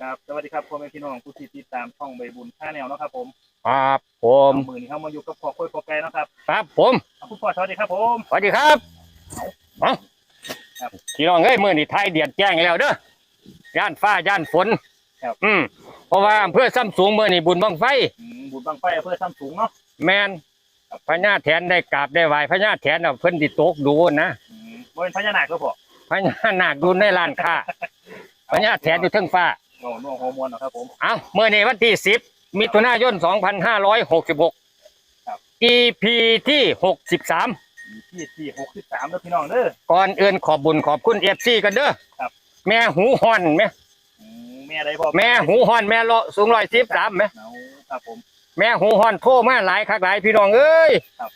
ครับสวัสดีครับพ่อแม่พี่น้องผู้ที่ติดตามช่องใบบุญชาแนลเนาะครับผมครับผมเอามือนี้เข้ามาอยู่กับพ่อค่อยพ่อแก่เนาะครับครับผมเอาคุณพ่อสวัสดีครับผมสวัสดีครับเอาครับพี่น้องเอ้ยมื่อนี่ไทยเดียดแจ้งแล้วเด้อย่านฟ้าย่านฝนครับอืมเพราะว่าอำเพื่อซ้ำสูงมื่อนี่บุญบังไฟอืมบุญบังไฟอำเภอซ้ำสูงเนาะแมนพญาแถนได้กราบได้ไหวพญาแถนเอาเพิ่นติตกดูนะอืมบ่เป็นพญานาคก็พอพญานาคดูในลานค้าพญาแถนอยู่เทิงฟ้า โอ้น่วงฮอร์โมนเนาะครับผมเอาเมื่อนี่วันที่สิบมิถุนายนสองพันห้าร้อยหกสิบหกครับ EP ที่หกสิบสามที่ที่หกสิบสามเด้อพี่น้องเด้อ ก่อนอื่นขอบบุญขอบคุณเอฟซีกันเด้อครับ แม่หูฮอนไหมอืมแม่ได้พ่อแม่หูฮอนแม่เลาะสูงร้อยสิบสามไหม เอาครับผม แม่หูฮอนโทรมาหลายคักหลายพี่น้องเอ้ยครับ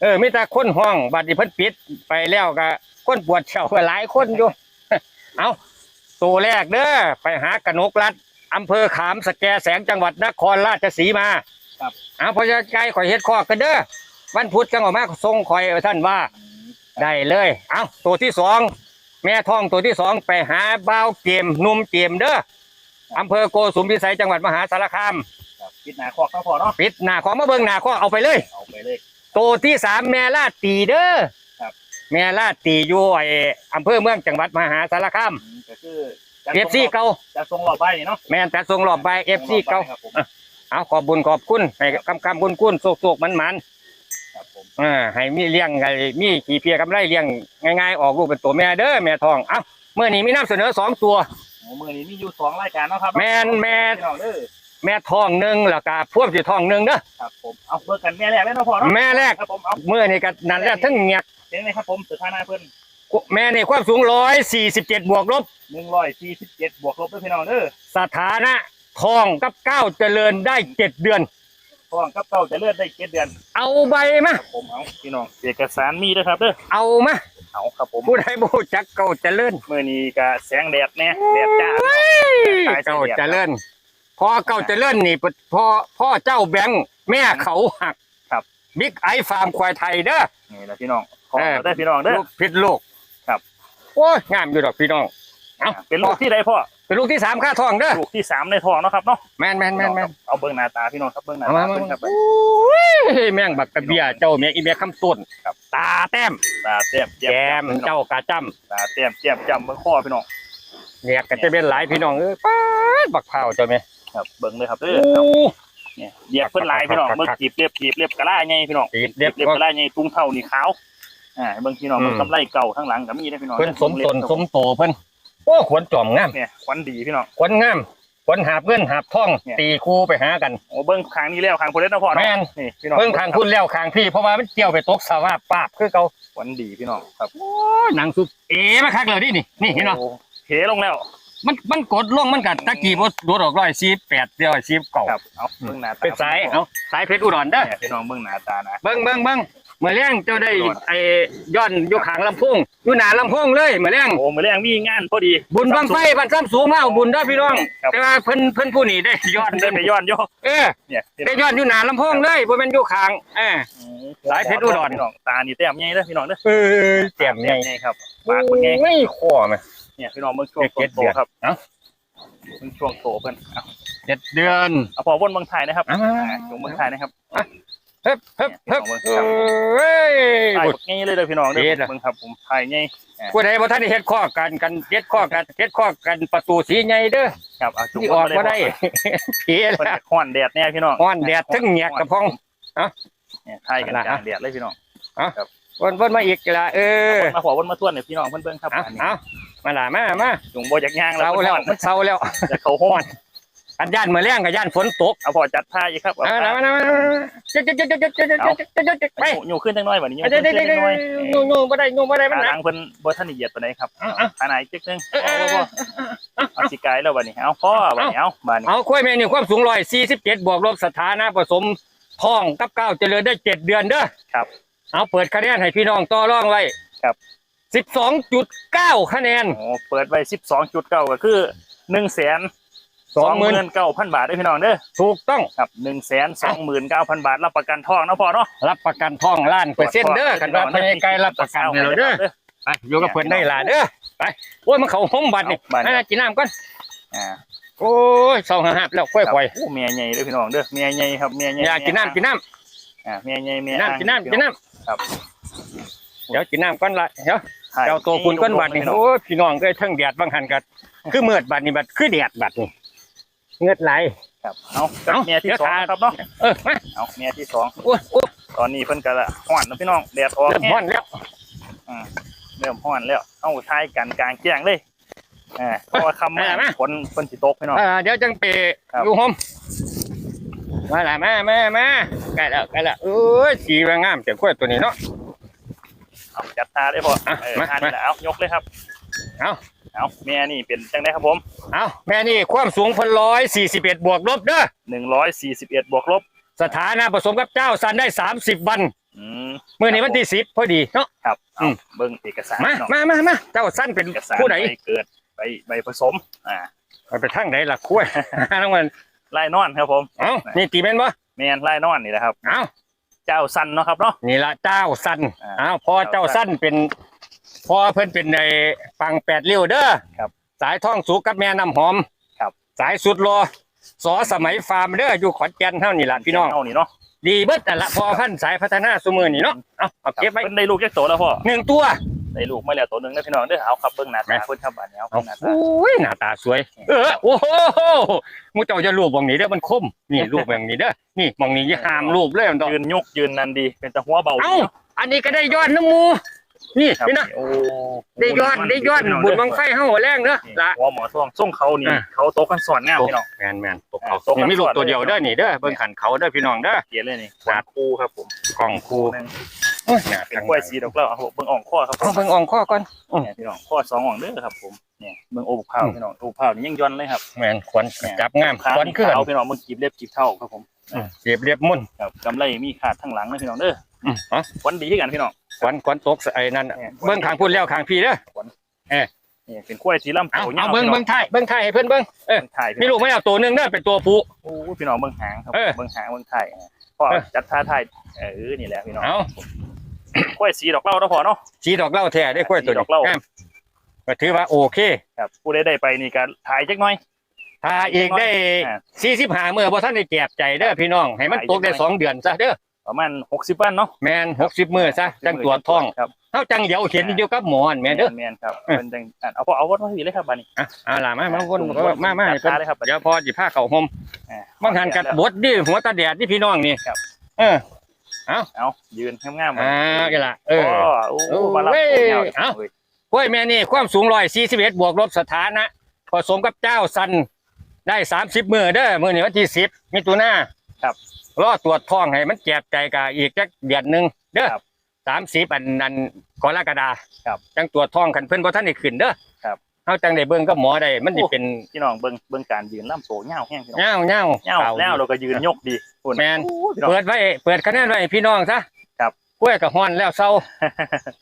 เออมีแต่คนห้องบัดนี้เพิ่นปิดไปแล้วก็คนปวดเข่าก็หลายคนอยู่ เอา ตัวแรกเด้อไปหากนกรัฐอำเภอขามสแกแสงจังหวัดนครราชสีมาครับ เอาพอจะใจข่อยเฮ็ดข้อกันเด้อวันพุธจังหวะมาทรงข่อยเอาท่านว่าอืมได้เลย เอาตัวที่สองแม่ท้องตัวที่สองไปหาบ่าวเกมหนุ่มเกมเด้ออำเภอโกสุมพิสัยจังหวัดมหาสารคามครับปิดหนาคอกเนาะพ่อเนาะปิดหน้าของมาเบิ่งหน้าข้อเอาไปเลย เอาไปเลย ตัวที่สามแม่ลาดตีเด้อครับ แม่ลาดตีอยู่ไอ้อำเภอเมืองจังหวัดมหาสารคามอืมก็คือจัดเอฟซีเก่าจะทรงหล่อใบนี่เนาะแม่นแต่ทรงรอบใบเอฟซีเก่าครับผมเอาขอบบุญขอบคุณให้คำคำบุญคุณโศกโศกมันมันครับผมๆอ่าให้มีเลี้ยงไอ้มีขี่เพียกำไรเลี้ยงง่ายๆออกลูกเป็นตัวแม่เด้อแม่ทองเอ้าเมื่อนี้มีน้ำเสนอสองตัวโอ้มือนี้มีอยู่สองรายการเนาะครับแม่นแม่นพี่น้องเด้อ แม่ทองหนึ่งแล้วก็พวกสิทองหนึ่งเด้อครับผมเอาเบิกกันแม่แรกเลยเนาะพ่อเนาะแม่แรกครับผมเอาเมื่อนี้ก็นั่นแหละทั้งเงียกเห็นไหมครับผมสุดท้ายหน้าเพิ่นแม่นี่ความสูงร้อยสี่สิบเจ็ดบวกลบหนึ่งร้อยสี่สิบเจ็ดบวกลบด้วยพี่น้องเด้อสถานะทองกับเก้าวเจริญได้เจ็ดเดือนท้องกับเก่าจะเลือดได้เจ็ดเดือน เอาใบมาครับผมเอาพี่น้องเอกสารมีด้วยครับเด้อเอามาเอาครับผมผู้ใดบรูจักเก้าวเจริญมื่อนี้ก็แสงแดดเนี่ยแดดจ้าตายเสียเก้าวเจริญ พอเก้าวเจริญนี่พ่อพ่อเจ้าแบงค์แม่เขาหักครับ บิ๊กไอฟาร์มควายไทยเด้อนี่แหละพี่น้องขอเออได้อพี่น้องเด้อลูกพิษลูกครับ โอ้ยงามอยู่ดอกพี่น้องเอาเป็นลูกที่ใดพ่อเป็นลูกที่สามค่าทองเด้อลูกที่สามในท้องเนาะครับเนาะแม่นแม่นแม่นแม่นเอาเบิ้งหน้าตาพี่น้องครับเบิ้งหน้าเอาตามามาเบิ้งครับโอ้ยแม่งบักกระเบียเจ้าเมียอีเมียคำต้นครับตาแต้มตาเต้มแจมเจ้ากาจ้ตาเต้มแจ่มจำเบิ้งข้อพี่น้องำเนี่ยก็จะเป็นหลายพี่น้องเอ้ยป้าดบักเผาเจ้าเมีย ครับเบิ้งเลยครับเด้โอ้อเนี่ยเหยียบเพิ่นหลายพี่น้องเบิ้งกีบเรียบกีบเรียบกระล่าไงพี่น้องตีเรียบเรียบก็กระล่าไงตุ้งเท่านี่ขาวอ่าเบิ้งพี่น้องอืมเบิ้งกำไรเก่าข้างหลังก็มีได้อพี่น้องเพิ่นสมตนสมโตเพิ่นโอ้ขวนจอมงามเนี่ยควันดีพี่น้องขวนงามขวนหาบเงินหาบทองเนี่ยตีคู่ไปหากันโอ้เบิ้งคางนี้แล้วคางโพเล็ตนะพ่อเนาะแม่นนี่พี่น้องเพิ่งทางคุณแล้วคางพี่เพราะว่ามันเกี่ยวไปตกสาวาปาบคือเก่าควันดีพี่น้องครับโอ้ยหนังสุดเอ๋มาคักเลยนี่นี่นี่เห็นเนาะโอ้เทลงแล้ว มันมันกดลงมันกัดตะกี้บ่โดดออกร้อยสี่แปดเดียวสี่เก่าครับเอาเบิ้งหน้าตาเป็นสายเอาสายเพชรอุดรเด้อเนี่ยพี่น้องเบิ้งหน้าตานะเบิ่งเบิ่งเบิ่งเมื่อเลี้ยงเจ้าได้อุดรไอ้ย้อนอยู่ข้างลำโพงอยู่หน้าลำโพงเลยเมื่อเลี้ยงโอ้มื้อแรงมีงานพอดี บุญบังไฟบันซ้ำสูงมาเอาบุญเด้อพี่น้องครับแต่ว่าเพิ่นเพิ่นผู้นี้ได้ย้อนเดินไปย้อนโยเออเนี่ยพี่น้ได้องย้อนอยู่หน้าลำโพงเลยบ่แม่นอยู่ข้างเออสายเพชรอุดรพี่น้องตานี่แต้มใหญ่เด้อพี่น้องเด้อเออเต็มไงใหญ่ครับปากเป็นไงไม่ขอไหม เนี่ยพี่น้องเบิ่งช่วงเจ็ดโตเดือนๆครับเอ้าเบิ่งช่วงโตเพิ่นเอาเจ็ดเดือนเอาพอวนเบิ่งไทยนะครับอ่าอ่าช่วงเบิ่งไทยนะครับเฮ้บเฮ้บเฮ้บเนี่ยเอ้ยไทยบักใหญ่เลยเด้อพี่น้องเด้อเจ็ดอะเบิ่งครับผมไทยใหญ่ผู้ใดบ่ทันได้เฮ็ดข้อกันกันเฮ็ดข้อกันเฮ็ดข้อกันประตูสีใหญ่เด้อครับเอาจุ่มที่ออกบ่ได้เพียเพิ่นแล้วจะฮ้อนแดดแน่พี่น้องฮ้อนแดดทั้งเหงียกกระพองเนี่ยไทยกันกลางแดดเลยพี่น้องวนวนมาอีกละเออมาขอวนมาทวนเนี่ยพี่น้องเพิ่นเบิ่งครับเอาอันนี้เอา มาล่ะมามาจุงบ่อยากย่างแล้เศร้าวเพิ่นแล้วฮ้อนมันเศร้าแล้วจะเข้าฮ้อนอันย่านมื้อแรงกับย่านฝนตกเอาพอจัดท่าอีกครับเอาเอาท่าละมามาจ๊ดจ๊ดจ๊ดจ๊ดจ๊ดจ๊ดจ๊ดจ๊ดจ๊ดไปอยู่ขึ้นจังน้อยบัดนี้อยู่เดี๋ขึ้ยวนเดี๋ยวจัเดี๋ยวงน้อยงูงูบ่ได้งูบ่ได้มันขาหนัหกลังเพิ่นบ่ทันได้เหยียดปานใดครับเอาเอาขาไหนจึกนึงเออเออเอาบ่เอาสิไกลแล้วบัดนี้เอาพ่อบัดนี้เอาบัดนี้เอาควายแม่นี่ความสูง147บวกลบสถานะผสมท้องกับก้าวเจริญได้เจ็ดเดือนเด้อครับ เอาเปิดคะแนนให้พี่น้องต่อรองไว้ครับ สิบสองจุดเก้าคะแนน โอ้เปิดไว้12.9ก็คือ1สองหมื่น29,000บาทเด้อพี่น้องเด้อถูกต้องครับ129,000บาท รับประกันทองนะพ่อเนาะรับประกันท่องล้านเปอร์เซ็นต์เด้อขันว่าพยาไกลรับประกันให้เราเด้อไปอยู่กับเพิ่นได้ล่ะเด้อไปโอ้ยมันเขาห้มบัตรนี่เอาบัดนี้ให้กินน้ำก่อนอ่าโอ้ยเศร้าหับแล้วค่อยปล่อยโอ้เมียใหญ่เด้อพี่น้องเด้อเมียใหญ่ครับเมียใหญ่อยากกินน้ำกินน้อ่าเมียใหญ่เมียำกินน้ำกินน้ำกินน้ครับำเดี๋ยวกินน้ำก่อนละเดี๋ยวถ่ย เจ้าตัวคุณก้อนบัดนี่โอ้ยพี่น้องก็ทั้งแดดบางหันกัคือเมือดบัดนี่บัดคือแดดบัดนี่เงือดไหลครับเอากับเอาเมียที่เดี๋ยวสองทาครับเนาะเออมาเอาเมียที่สองโอ้ยโอ้ยตอนนี้เพิ่นก็ละฮ้อนนะพี่น้องแดดออกเริ่มแห้ร้องนแล้วอืมเริ่มฮ้อนแล้วเอาทายกันกลางแจ้งเลยอ่าเพราะว่าคำมาฝนฝนสิตกพี่น้องเออเดี๋ยวจังเปครับอยู่โฮมมาละมามามาใกล้แล้วใกล้แล้วเอ้ยสีว่างามเสียกล้วยตัวนี้เนาะ เอาจัดตาได้พออะเออมาทานนี่แหละเอายกเลยครับเอาเอาเมียนี่เป็นจังไดครับผมเอาแม่นี่ความสูงพันร้อยสี่สิบเอ็ดบวกลบเด้อหนึ่งร้อยสี่สิบเอ็ดบวกลบสถานะผสมกับเจ้าสันได้สามสิบวันอืมเมื่อนี้วันที่สิบพอดีเนาะ ครับอืเอาม เบิ่งเอกสารมาเนาะมามามาเจ้าสั้นเป็นเอกสารผู้ใดใบเกิดใบใบผสมอ่าเอาไปทางไหนล่ะคุ้ย น้องมันไล่นอนครับผม เอ้านี่ตีเป็นบ่แมนไล่นอนนี่แหละครับ เอ้า เจ้าสันเนาะครับเนาะ นี่ละเจ้าสั้นอ่าเอ้าพอเจ้าสั้นเป็นพอเพิ่นเป็นในปังแปดเลี้ยวเด้อครับ สายท่องสุกกับแม่น้ำหอมครับ สายสุดรอสอสมัยฟาร์มเด้ออยู่ขอนแก่นเท่านี่ล่ะพี่น้อง เอานี่เนาะดีเบิดแต่นละพอพันธุ์สายพัฒนาสมือนี่เนาะเอาเอาครับเก็บไว้เพิ่นได้ลูกแค่โตแล้วพ่อหนึ่งตัว ได้ลูกมาแล้วตัวหนึงนะพี่น้องเด้อเอาครับเบิ่งหน้าตาเพิ่นครับบัดนี้เอาเอาเบิ่งหน้าตาโอ้ยหน้าตาสวย เออโอ้โหหมูเจ้าจะรูปมองนี้เด้อมันคมนี่รูปมองนี้เด้อนี่มองนี้อย่าห้ามรูปเลยมันต้องยืนยกยืนนันดี เป็นตะหัวเบาเอ้าอันนี้ก็ได้ยอดน้ำมูนี่ครับพี่นะโอ้ได้ยอดได้ยอดบุญบังไฟเฮาหัวแรงเด้อนี่ละหัวหมอท่วงส่งเขานี่อะเขาโตกันสอนงามพี่น้องแมนแมนตกเขาอ่าตกนี่มีรูปกันตัวเดียวเลยเด้อนี่เด้อเบิ่งขันเขาเด้อพี่น้องเด้อเขียนเลยนี่ครัวาบดคู่ครับผมกล่องคู หนึ่งโอ้ยหน้าเป็นทางกล้วยสีดอกแล้วเอาเบิ่งอ่องข้อครับผเอามเบิ่งอ่องข้อก่อนเนี่ยพี่น้องข้อสองอ่องเด้อครับผมเนี่ยเบิ่งโอบุกเผาอืมพี่น้องโอบุกเผานี่ยังย้อนเลยครับแมนขวัญจับงามขาขวัญนี่ขึ้นขาวพี่น้องมึงกีบเล็บกีบเท่าครับผมเรียบเรียบมุ่นครับกำไรมีขาดทั้งหลังนะพี่น้องเด้ออืมเอ๋อวันดีที่กันพี่น้องขวัญขวัญตกไอ้นั่นน่ะเนี่ยเบิ่งข้างพุ่นแล้วข้างพี่เด้อนี่เป็นกล้วยสีลำเอาโตเอาเบิ่งเบิ่งไทยเบิ่งไทยให้เพิ่นเบิ่งเออถ่ายมีลูกไม่เอาตัวหนึงเด้อเป็นตัวผู้โอ้พี่น้องเบิ่งหางครับเออเบิ่งหางเบิ่งถ่ายพ่อเออจัดท่าถ่ายเออนี่แหละพี่น้องเอา กล้วยสีดอกเหล้าเนาะพ่อเนาะ สีดอกเหล้าแท้ได้กล้วยตัวสีดอกเหล้างามก็ถือว่าโอเคครับผู้ใดได้ไปนี่ก็ถ่ายจักหน่อยถ้าอีกได้อ่าสี่สิบห้าเมื่อพอท่านได้แจกใจเด้อพี่น้อง ให้มันตกได้สองเดือนซะเด้อประมาณ60วันเนาะแมนหกสิบมือซะจังตรวจท้องครับเท่าจังเดี๋ยวเห็นอยู่กับหมอนแม่เด้อ แม่นครับเออ เป็นจังอะเอาพ่อเอาวัดมาพี่เลยครับบัดนี้ อะเอาล่ะมามาวนจุ่มมามาให้จัเพิ่ดนเลยครับบัดนี้เดี๋ยวพอสิพาเข้าห่มอ่าบางหันกัดบดดิหัวตาแดดที่พี่น้องนี่ครับ เออ เอายืนงามๆอ่าอีหล่ะเออ โอ้โอ้โหมาลับเว้ยโอ้ยาวเอ้าว้ยกล้วยแม่นี่ความสูงร้อยสี่สิบเอ็ดบวกลบสถานะผสมกับเจ้าสันได้สามสิบมือเด้อมือนี่วันที่สิบมิถุนาครับรอตรวจท้องให้มันแจบใจกะอีกจักเดือนหนึ่งเด้อครับสามสิบอันนั้นกรกฎาครับจังตรวจท้องกันเพิ่นบ่ทันได้ขึ้นเด้อครับ เฮาจังได้เบิ่งกับหมอได้มันสิเป็นพี่น้องเบิ่งเบิ่งการยืนล่ำโตเงาวแห้งพี่น้องเงาเงาเงาวเก่าแล้วเราก็ยืนยกดีคุณแมนโอ้ยพี่น้องเปิดไว้เปิดคะแนนไว้ให้พี่น้องซะครับกล้วยกับฮ้อนแล้วเซา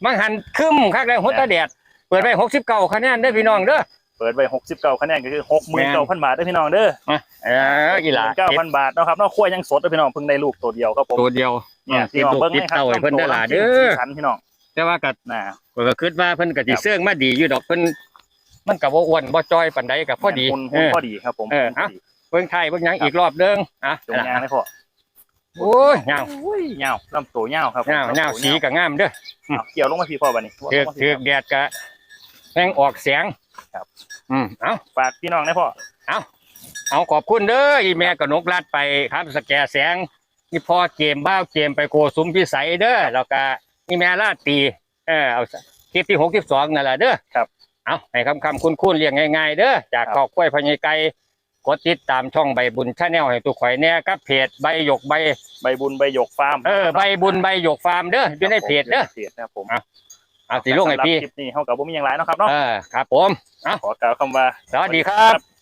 มังหันคึมคักได้หดตาแดดเปิดไว้69คะแนนเด้อพี่น้องเด้อเปิดไว้69คะแนนก็คือ69,000บาทเด้อพี่น้องเด้อเอออีหล่ะ9,000บาทเนาะครับเนาะขั้วยังสดเด้อพี่น้องเพิ่งได้ลูกตัวเดียวครับผมตัวเดียวเนี่ยติพี่ดน้องลูกเบิ่งติดให้ครับเต้าให้เพิ่นได้อล่ะเด้สีอสันพี่น้องแต่ว่าก็น่ะข้อยก็คิดว่าเพิ่นก็สิครับเสื่องมาดีอยู่ดอกเพิ่น มันก็บ่อ้วนบ่จ้อยปานใดก็พอดีหุ่นเอหุ่นอพอดีครับผมเออเอาเบิ่งไทยเบิ่งหยังอีกรอบเด้งอะจงยางเลยพ่อโอ้ยยาวโอ้ยยาวลำโตยาวครับยาวยาวสีก็งามเด้อเอาเกี่ยวลงมาพี่พ่อบัดนี้ถือกถือกแดดก็แห้งออกแสงครับ อืมเอ้าฝากพี่น้องนะพ่อเอาขอบคุณเด้ออีแม่กนกรัดไปครับสแกแสงนี่พ่อเกมบ้าวเกมไปโกสุมพิสัยเด้อแล้วก็อีแม่ลาดตีเออเอาคลิปที่หกที่สองนั่นแหละเด้อครับ เอาให้คำคำคุณคุณเรียงง่ายๆเด้อจากครับขอบกล้วยพญายไก่กดติดตามช่องใบบุญชาแนลให้ตุกข่อยแน่กับเพจใบหยกใบใบบุญใบหยกฟาร์มเออใบบุญใบหยกฟาร์มเด้ออยู่ในเพจเด้อเพจนะครับผมอะเอาสีลงให้พี่สำหรับคลิปนี้เฮากับบ่มีหยังหลายเนาะครับเนาะเออครับผมขอกล่าวคำว่าสวัสดีครับ